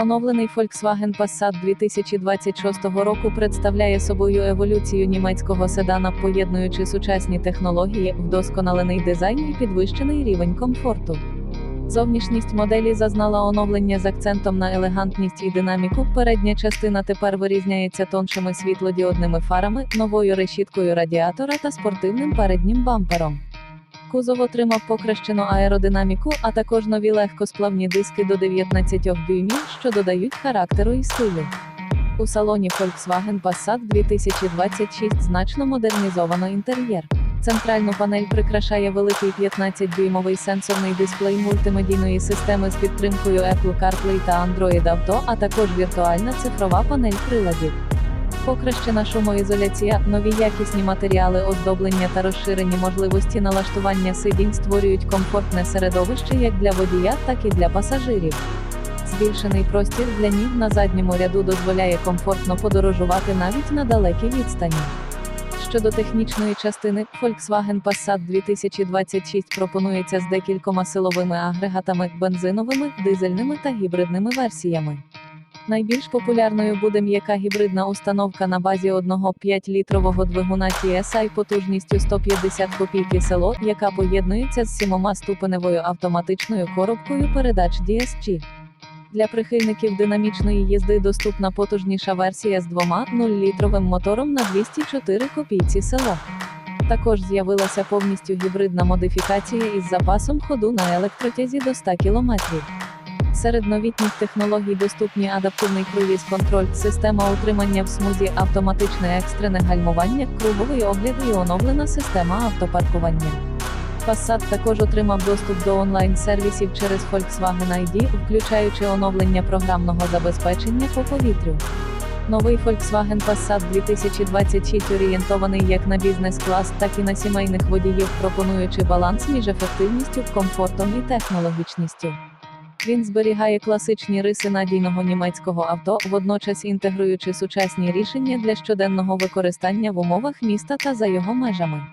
Оновлений Volkswagen Passat 2026 року представляє собою еволюцію німецького седана, поєднуючи сучасні технології, вдосконалений дизайн і підвищений рівень комфорту. Зовнішність моделі зазнала оновлення з акцентом на елегантність і динаміку. Передня частина тепер вирізняється тоншими світлодіодними фарами, новою решіткою радіатора та спортивним переднім бампером. Кузов отримав покращену аеродинаміку, а також нові легкосплавні диски до 19 дюймів, що додають характеру і стилю. У салоні Volkswagen Passat 2026 значно модернізовано інтер'єр. Центральну панель прикрашає великий 15-дюймовий сенсорний дисплей мультимедійної системи з підтримкою Apple CarPlay та Android Auto, а також віртуальна цифрова панель приладів. Покращена шумоізоляція, нові якісні матеріали оздоблення та розширені можливості налаштування сидінь створюють комфортне середовище як для водія, так і для пасажирів. Збільшений простір для ніг на задньому ряду дозволяє комфортно подорожувати навіть на далекій відстані. Щодо технічної частини, Volkswagen Passat 2026 пропонується з декількома силовими агрегатами, бензиновими, дизельними та гібридними версіями. Найбільш популярною буде м'яка гібридна установка на базі 1,5-літрового двигуна TSI потужністю 150 копійки село, яка поєднується з сімома-ступеневою автоматичною коробкою передач DSG. Для прихильників динамічної їзди доступна потужніша версія з двома 0-літровим мотором на 204 копійці село. Також з'явилася повністю гібридна модифікація із запасом ходу на електротязі до 100 км. Серед новітніх технологій доступні адаптивний круїз-контроль, система утримання в смузі, автоматичне екстрене гальмування, круговий огляд і оновлена система автопаркування. Passat також отримав доступ до онлайн-сервісів через Volkswagen ID, включаючи оновлення програмного забезпечення по повітрю. Новий Volkswagen Passat 2026 орієнтований як на бізнес-клас, так і на сімейних водіїв, пропонуючи баланс між ефективністю, комфортом і технологічністю. Він зберігає класичні риси надійного німецького авто, водночас інтегруючи сучасні рішення для щоденного використання в умовах міста та за його межами.